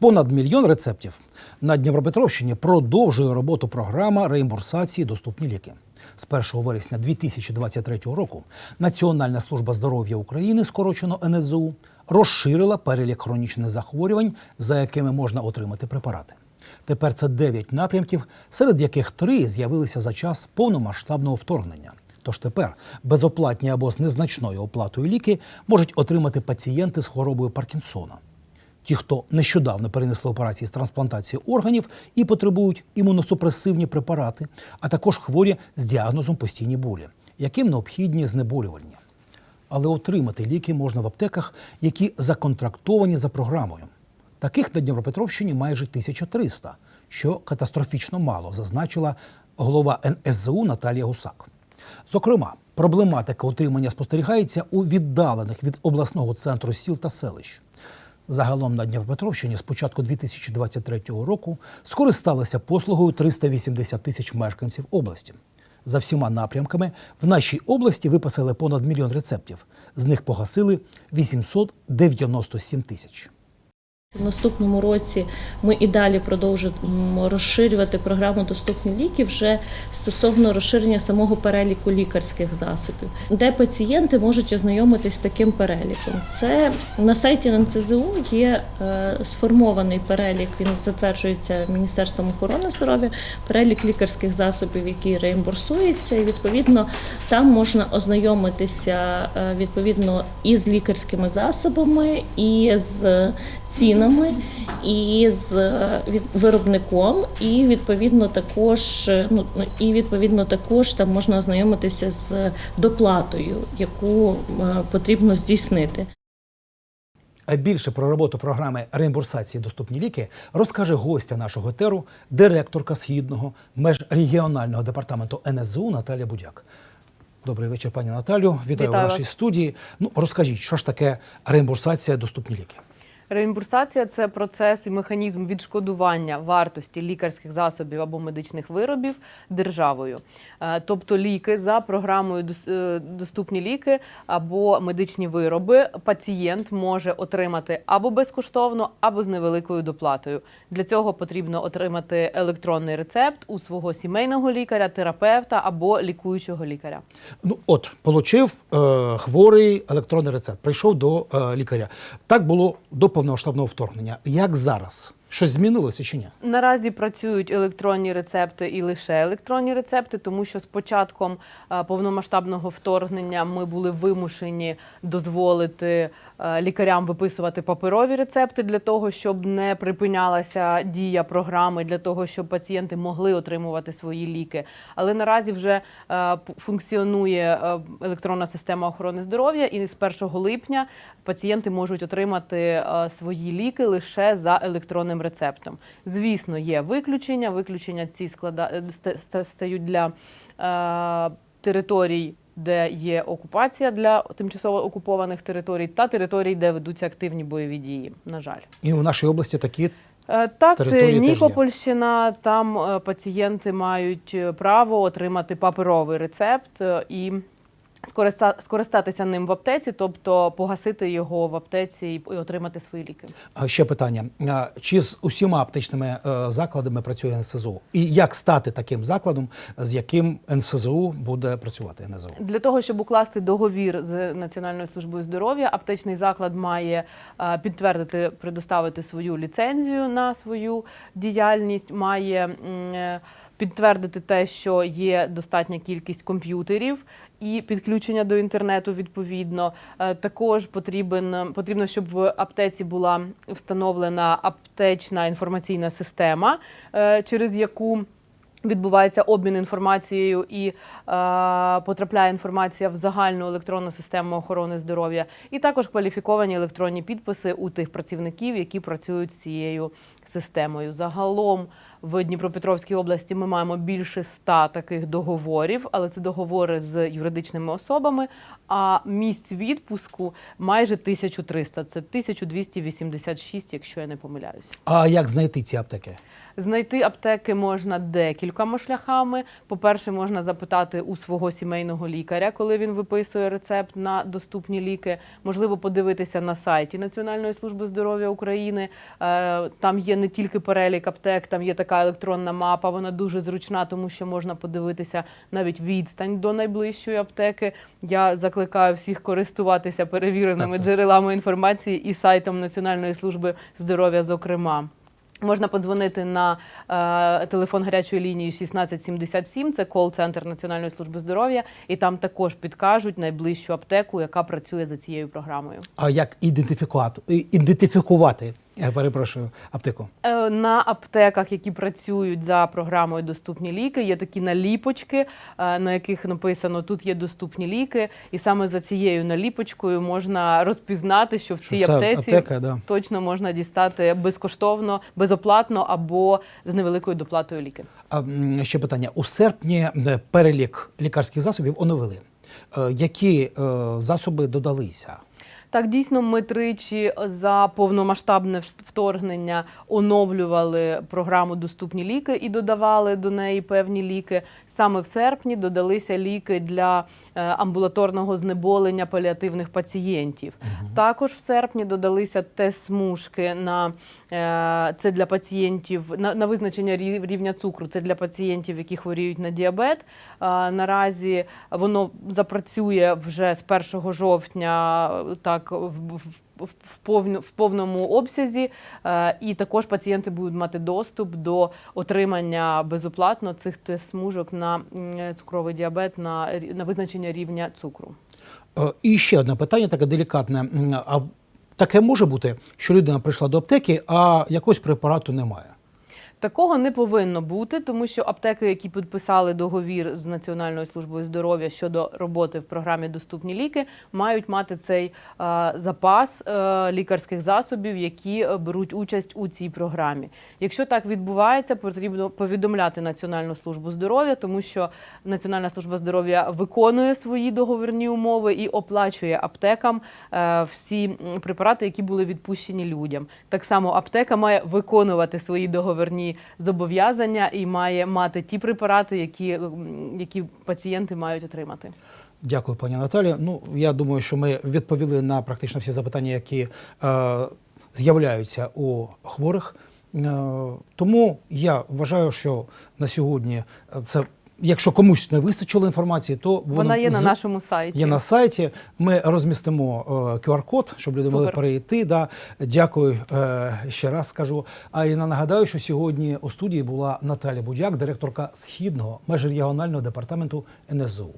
Понад мільйон рецептів на Дніпропетровщині продовжує роботу програма реімбурсації доступні ліки. З 1 вересня 2023 року Національна служба здоров'я України, скорочено НСЗУ, розширила перелік хронічних захворювань, за якими можна отримати препарати. Тепер це 9 напрямків, серед яких три з'явилися за час повномасштабного вторгнення. Тож тепер безоплатні або з незначною оплатою ліки можуть отримати пацієнти з хворобою Паркінсона. Ті, хто нещодавно перенесли операції з трансплантації органів і потребують імуносупресивні препарати, а також хворі з діагнозом постійні болі, яким необхідні знеболювальні. Але отримати ліки можна в аптеках, які законтрактовані за програмою. Таких на Дніпропетровщині майже 1300, що катастрофічно мало, зазначила голова НСЗУ Наталія Гусак. Зокрема, проблематика утримання спостерігається у віддалених від обласного центру сіл та селищ. Загалом на Дніпропетровщині з початку 2023 року скористалися послугою 380 тисяч мешканців області. За всіма напрямками в нашій області виписали понад мільйон рецептів. З них погасили 897 тисяч. В наступному році ми і далі продовжуємо розширювати програму доступні ліки вже стосовно розширення самого переліку лікарських засобів, де пацієнти можуть ознайомитись з таким переліком. Це на сайті НЦЗУ є е, сформований перелік. Він затверджується Міністерством охорони здоров'я, перелік лікарських засобів, які реімбурсуються, і відповідно там можна ознайомитися е, відповідно і з лікарськими засобами, і з цінами, і з е, виробником, і відповідно також е, ну ну, і відповідно також там можна ознайомитися з доплатою, яку е, потрібно здійснити. А більше про роботу програми реімбурсації доступні ліки розкаже гостя нашого етеру, директорка східного межрегіонального департаменту НСЗУ Наталія Будяк. Добрий вечір, пані Наталю. Вітаю, Вітаю в нашій вас. студії. Ну розкажіть, що ж таке реімбурсація доступні ліки? Реімбурсація це процес і механізм відшкодування вартості лікарських засобів або медичних виробів державою. Е, Тобто ліки за програмою е, доступні ліки або медичні вироби пацієнт може отримати або безкоштовно, або з невеликою доплатою. Для цього потрібно отримати електронний рецепт у свого сімейного лікаря, терапевта або лікуючого лікаря. Ну, от, получив е, хворий електронний рецепт, прийшов до е, лікаря. Так було до повномасштабного вторгнення. Як зараз? Щось змінилося чи ні? Наразі працюють електронні рецепти і лише електронні рецепти, тому що з початком е, повномасштабного вторгнення ми були вимушені дозволити лікарям виписувати паперові рецепти для того, щоб не припинялася дія програми, для того, щоб пацієнти могли отримувати свої ліки. Але наразі вже е, функціонує е, електронна система охорони здоров'я, і з 1 липня пацієнти можуть отримати е, свої ліки лише за електронним рецептом. Звісно, є виключення. Виключення ці склада... е, ста- ста- стають для е, територій. Де є окупація для тимчасово окупованих територій та територій, де ведуться активні бойові дії, на жаль. І у нашій області такі Е, Так, Території є. Нікопольщина. Там е, пацієнти мають е, право отримати паперовий рецепт е, і скористатися ним в аптеці, тобто погасити його в аптеці і отримати свої ліки. Ще питання: чи з усіма аптечними е, закладами працює НСЗУ? І як стати таким закладом, з яким НСЗУ буде працювати НСЗУ? Для того, щоб укласти договір з Національною службою здоров'я, аптечний заклад має е, підтвердити, предоставити свою ліцензію на свою діяльність, має е, підтвердити те, що є достатня кількість комп'ютерів. І підключення до інтернету відповідно Е, також потрібен потрібно, щоб в аптеці була встановлена аптечна інформаційна система, е, через яку Відбувається обмін інформацією і е, потрапляє інформація в загальну електронну систему охорони здоров'я, і також кваліфіковані електронні підписи у тих працівників, які працюють з цією системою. Загалом в Дніпропетровській області ми маємо більше ста таких договорів, але це договори з юридичними особами. А місць відпуску майже 1300. Це 1286, якщо я не помиляюсь. А як знайти ці аптеки? Знайти аптеки можна декількома шляхами. По-перше, можна запитати у свого сімейного лікаря, коли він виписує рецепт на доступні ліки. Можливо, подивитися на сайті Національної служби здоров'я України. Е, Там є не тільки перелік аптек, там є така електронна мапа. Вона дуже зручна, тому що можна подивитися навіть відстань до найближчої аптеки. Я закликаю всіх користуватися перевіреними джерелами інформації і сайтом Національної служби здоров'я, зокрема. Можна подзвонити на е, телефон гарячої лінії 1677, це кол-центр Національної служби здоров'я, і там також підкажуть найближчу аптеку, яка працює за цією програмою. А як ідентифікувати, ідентифікувати я перепрошую, аптеку? Е, На аптеках, які працюють за програмою Доступні ліки, є такі наліпочки, е, на яких написано тут є доступні ліки, і саме за цією наліпочкою можна розпізнати, що в цій це аптеці аптека, да. точно можна дістати безкоштовно, безоплатно або з невеликою доплатою ліки. А, ще питання. У серпні е, перелік лікарських засобів оновили. Які засоби додалися? Так, дійсно, ми тричі за повномасштабне вторгнення оновлювали програму Доступні ліки і додавали до неї певні ліки. Саме в серпні додалися ліки для амбулаторного знеболення паліативних пацієнтів. Також в серпні додалися тест-смужки на е, це для пацієнтів на, на визначення рівня цукру. Це для пацієнтів, які хворіють на діабет. Е, Наразі воно запрацює вже з 1 жовтня е, так в, в, повному обсязі, Е, і також пацієнти будуть мати доступ до отримання безоплатно цих тест-смужок на цукровий діабет, на, на визначення рівня цукру. Е, І ще одне питання, таке делікатне. А таке може бути, що людина прийшла до аптеки, а якогось препарату немає. Такого не повинно бути, тому що аптеки, які підписали договір з Національною службою здоров'я щодо роботи в програмі Доступні ліки, мають мати цей е, запас е, лікарських засобів, які е, беруть участь у цій програмі. Якщо так відбувається, потрібно повідомляти Національну службу здоров'я, тому що Національна служба здоров'я виконує свої договірні умови і оплачує аптекам е, всі препарати, які були відпущені людям. Так само аптека має виконувати свої договірні зобов'язання і має мати ті препарати, які, які пацієнти мають отримати. Дякую, пані Наталі. Ну, я думаю, що ми відповіли на практично всі запитання, які е, з'являються у хворих. Е, тому я вважаю, що на сьогодні це, якщо комусь не вистачило інформації, то Вона є на нашому сайті. Є на сайті. Ми розмістимо е, QR-код, щоб люди могли перейти. Да. Дякую е, ще раз скажу. А і нагадаю, що сьогодні у студії була Наталя Будяк, директорка східного межрегіонального департаменту НСЗУ.